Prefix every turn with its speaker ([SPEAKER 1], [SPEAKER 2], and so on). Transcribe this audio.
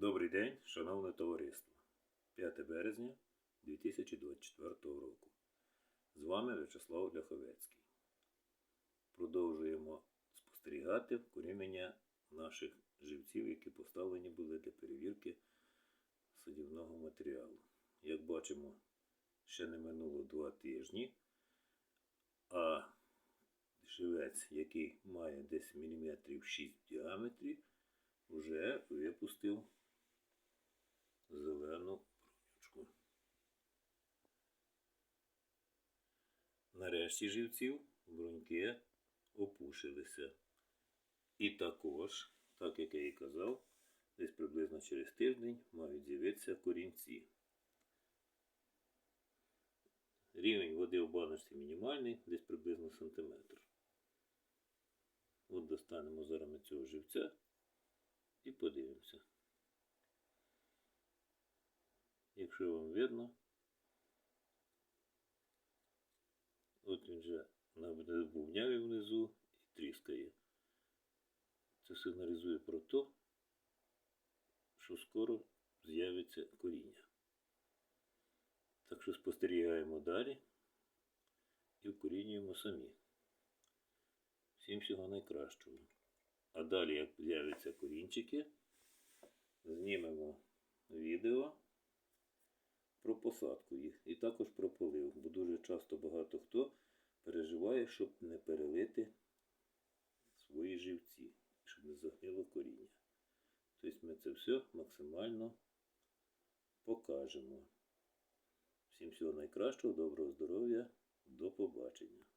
[SPEAKER 1] Добрий день, шановне товариство. 5 березня 2024 року. З вами В'ячеслав Ляховецький. Продовжуємо спостерігати вкорінення наших живців, які поставлені були для перевірки садівного матеріалу. Як бачимо, ще не минуло 2 тижні, а живець, який має десь міліметрів 6 в діаметрі, вже випустив Нарешті живців бруньки опушилися. І також, так як я і казав, десь приблизно через тиждень мають з'явитися корінці. Рівень води в баночці мінімальний, десь приблизно сантиметр. От достанемо зараз цього живця і подивимося. Якщо вам видно, от він вже набувняє внизу і тріскає. Це сигналізує про те, що скоро з'явиться коріння. Так що спостерігаємо далі і вкорінюємо самі. Всім всього найкращого. А далі, як з'являться корінчики, знімемо відео про посадку їх і також про полив, бо дуже часто багато хто переживає, щоб не перелити свої живці, щоб не загнило коріння. Тобто ми це все максимально покажемо. Всім всього найкращого, доброго здоров'я, до побачення.